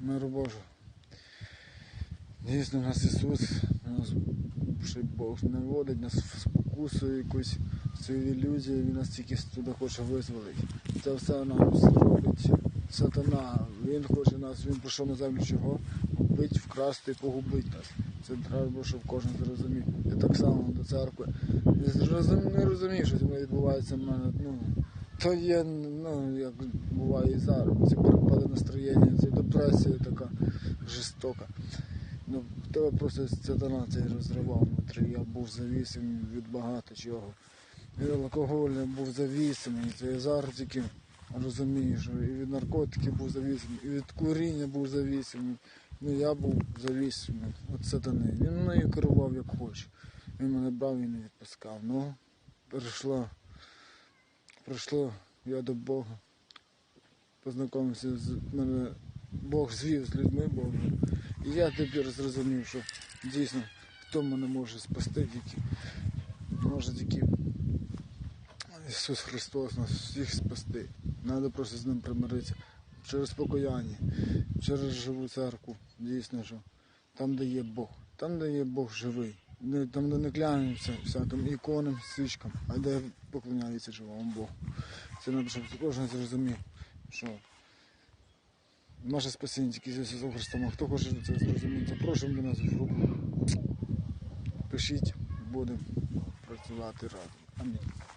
миру Божого. Дійсно, нас Ісус, нас ще Бог не вводить нас в спокусу якусь цю ілюзію, Він нас тільки туди хоче визволити. Це все нам робить сатана. Він хоче нас, він прийшов на землю чого? Вбити, вкрасти погубити нас. Це треба, щоб кожен зрозумів. Я так само до церкви. Не розумію, що зі мною відбувається в мене. Ну, то є, ну, як буває і зараз. Ці перепади настроєння, це депресія така жорстока. Ну, тебе просто сатана цей розривав внутрі. Я був завісим від багато чого. Від алкоголю був завісимий, це я зараз тільки розумію, що і від наркотиків був завісимий, і від куріння був завісимий. Ну я був завісимий від сатани. Він мною керував як хоче. Він мене брав і не відпускав. Ну, перейшло, прийшло я до Бога. Познайомився з мене, Бог звів з людьми Божими. І я тепер зрозумів, що дійсно хто мене може спасти тільки. Може тільки Ісус Христос нас всіх спасти. Треба просто з ним примиритися. Через покаяння, через живу церкву. Дійсно, що там, де є Бог, там, де є Бог живий. Не- Там, де не клянемося всяким іконам, свічкам, а де поклоняються живому Богу. Це треба, щоб кожен зрозумів, що наше спасіння тільки з Ісусом Христом. А хто хоче це зрозуміти, запрошуємо до нас в групу. Пишіть, будемо працювати разом. Амінь.